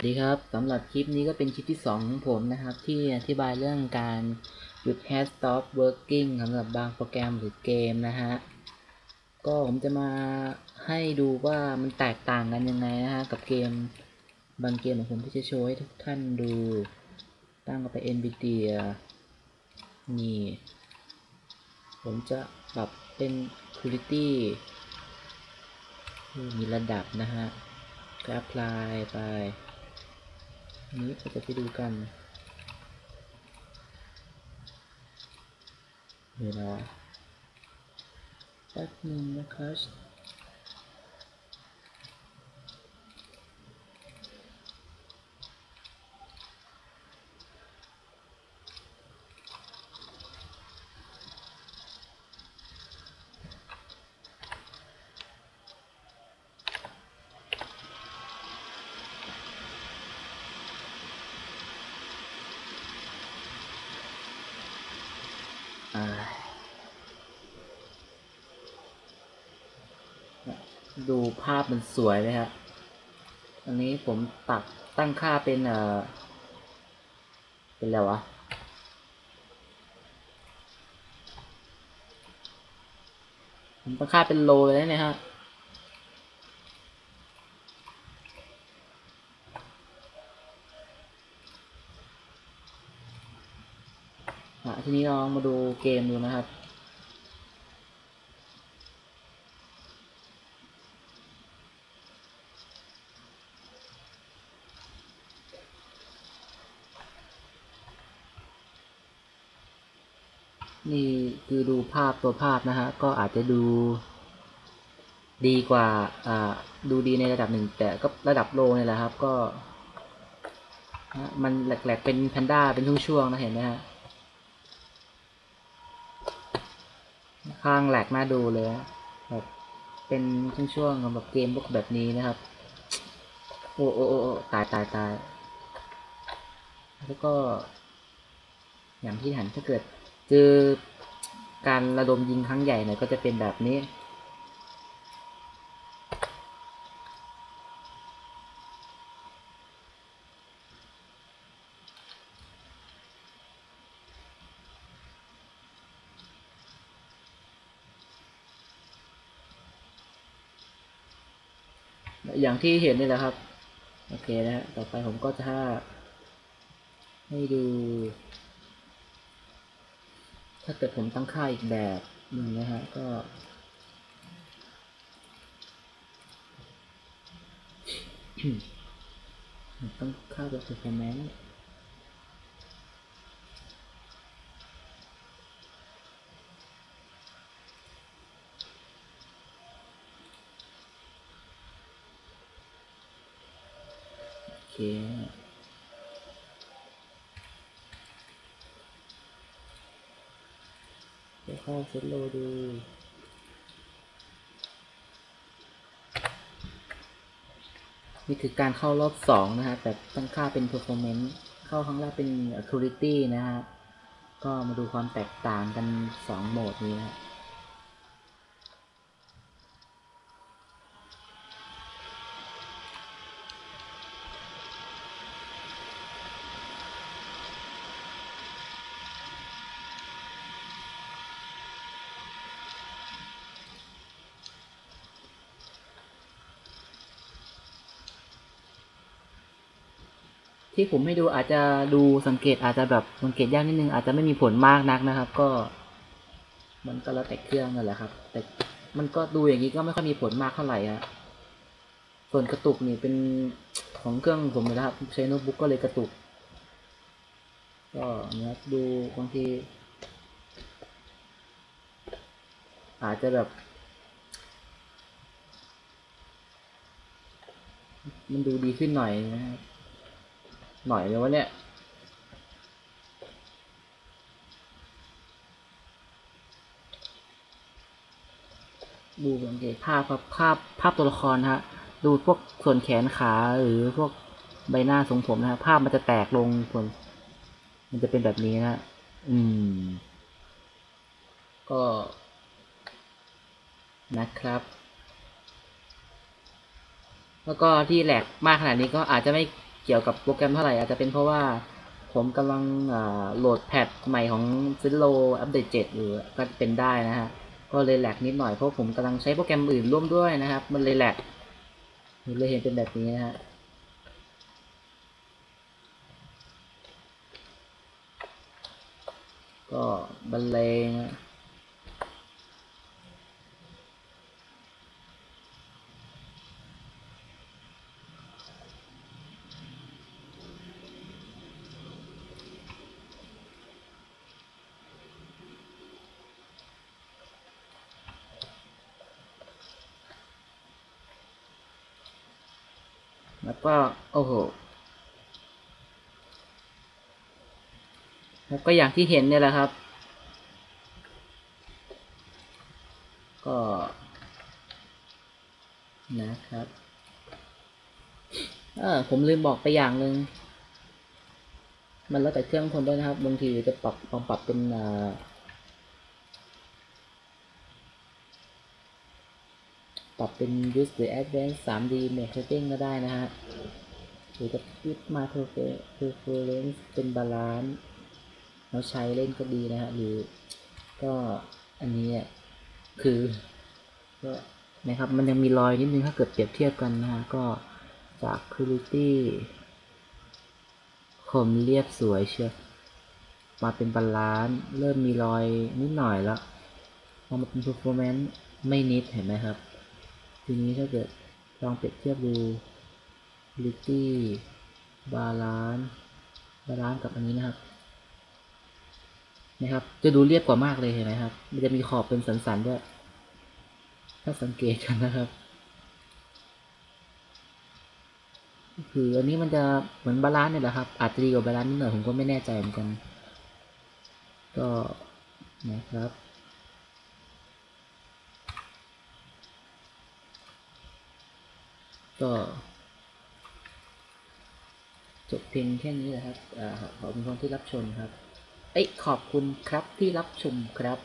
สวัสดีครับสำหรับคลิปนี้ก็เป็นคลิปที่ 2 ของผมนะครับ ที่อธิบายเรื่องการหยุด h a s stop working สำหรับบางโปรแกรมหรือเกมนะฮะก็ผมจะมาให้ดูว่ามันแตกต่างกันยังไงนะฮะกับเกมบางเกมของผมที่จะโชว์ให้ทุกท่านดู ตั้งเข้าไป NVIDIA นี่ ผมจะปรับเป็น Quality มีระดับนะฮะก็ apply ไป นนี้เราจะไปดูกันเดี๋ยวนะแป๊บนึงนะครับ ดูภาพมันสวยเลยครับอันนี้ผมตัดตั้งค่าเป็นเอ่อ เป็นอะไรวะ ผมตั้งค่าเป็นโลเลยนะเนี่ยฮะอะทีนี้ลองมาดูเกมดูนะครับ นี่คือดูภาพตัวภาพนะฮะ ก็อาจจะดูดีกว่าอ่าดูดีในระดับหนึ่ง แต่ก็ระดับโลนี่แหละครับ ก็ มันแหลกๆเป็นแพนด้าเป็นช่วงๆนะเห็นไหมฮะ ข้างแหลกน่าดูเลยนะแบบเป็นช่วงๆของแบบเกมพวกแบบนี้นะครับโอ้โอ้โอ้โอ้ตายตายตายแล้วก็ อย่างที่หันถ้าเกิด เจอการระดมยิงครั้งใหญ่หน่อยก็จะเป็นแบบนี้ อย่างที่เห็นนี่แหละครับ โอเคนะฮะต่อไปผมก็จะให้ดู ถ้าเกิดผมตั้งค่าอีกแบบหนึ่งนะฮะก็ต้องค่าแบบ performance โอเค เดี๋ยวเข้าเซตโลดูนี่คือการเข้ารอบสองนะฮะ แต่ตั้งค่าเป็น performance เข้าครั้งแรกเป็น accuracy นะฮะ ก็มาดูความแตกต่างกันสองโหมดนี้นะ ที่ผมให้ดูอาจจะดูสังเกตอาจจะแบบสังเกตยากนิดนึง อาจจะไม่มีผลมากนักนะครับ ก็ มันก็แล้วแต่เครื่องนั่นแหละครับ แต่มันก็ดูอย่างนี้ก็ไม่ค่อยมีผลมากเท่าไหร่ฮะส่วนกระตุกนี่เป็นของเครื่องผมนะครับใช้โน้ตบุ๊กก็เลยกระตุก ก็เนี้ยดูบางทีอาจจะแบบ มันดูดีขึ้นหน่อยนะครับ หน่อยเลยวะเนี่ยดูสังเกตภาพครับภาพภาพตัวละครฮะดูพวกส่วนแขนขาหรือพวกใบหน้าทรงผมนะฮะภาพมันจะแตกลงส่วนมันจะเป็นแบบนี้นะอืม ก็นะครับ แล้วก็ที่แหลกมากขนาดนี้ก็อาจจะไม่ เกี่ยวกับโปรแกรมเท่าไหร่ อาจจะเป็นเพราะว่าผมกำลังโหลดแพทใหม่ของ z i l l o อัปเดต7อยู่ก็เป็นได้นะฮะ ก็เลยแหลกนิดหน่อยเพราะผมกำลังใช้โปรแกรมอื่นร่วมด้วยนะครับ มันเลยแหลกเลยเห็นเป็นแบบนี้นะฮะก็บรรเลง แล้วก็โอ้โหแล้วก็อย่างที่เห็นเนี่ยแหละครับ ก็นะครับเออผมลืมบอกไปอย่างหนึ่งมันแล้วแต่เครื่องคนด้วยนะครับ บางทีจะปรับลองปรับเป็นอ่า ปรับเป็น use หรือ advanced 3D marketing ก็ได้นะฮะ หรือจะยึดมา preference เป็น balance แล้วใช้เล่นก็ดีนะฮะ หรือก็อันนี้คือก็นะครับมันยังมีรอยนิดนึงถ้าเกิดเปรียบเทียบกันนะฮะ ก็จาก quality คมเรียบสวยเชียวมาเป็นบาลานซ์เริ่มมีรอยนิดหน่อยแล้วพอมาเป็น performance ไม่นิดเห็นไหมครับ ทีนี้ถ้าเกิดลองเปรียบเทียบดู quality balance balance กับอันนี้นะครับ นะครับ จะดูเรียบกว่ามากเลยเห็นไหมครับ มันจะมีขอบเป็นสันๆด้วย ถ้าสังเกตกันนะครับคืออันนี้มันจะเหมือนบาลานซ์เนี่ยแหละครับ อาจจะดีกว่าบาลานซ์นิดหน่อยผมก็ไม่แน่ใจเหมือนกัน ก็นะครับ ก็จบเพียงแค่นี้แหละครับอ่าขอบคุณคนที่รับชมครับ เอ้ยขอบคุณครับที่รับชมครับ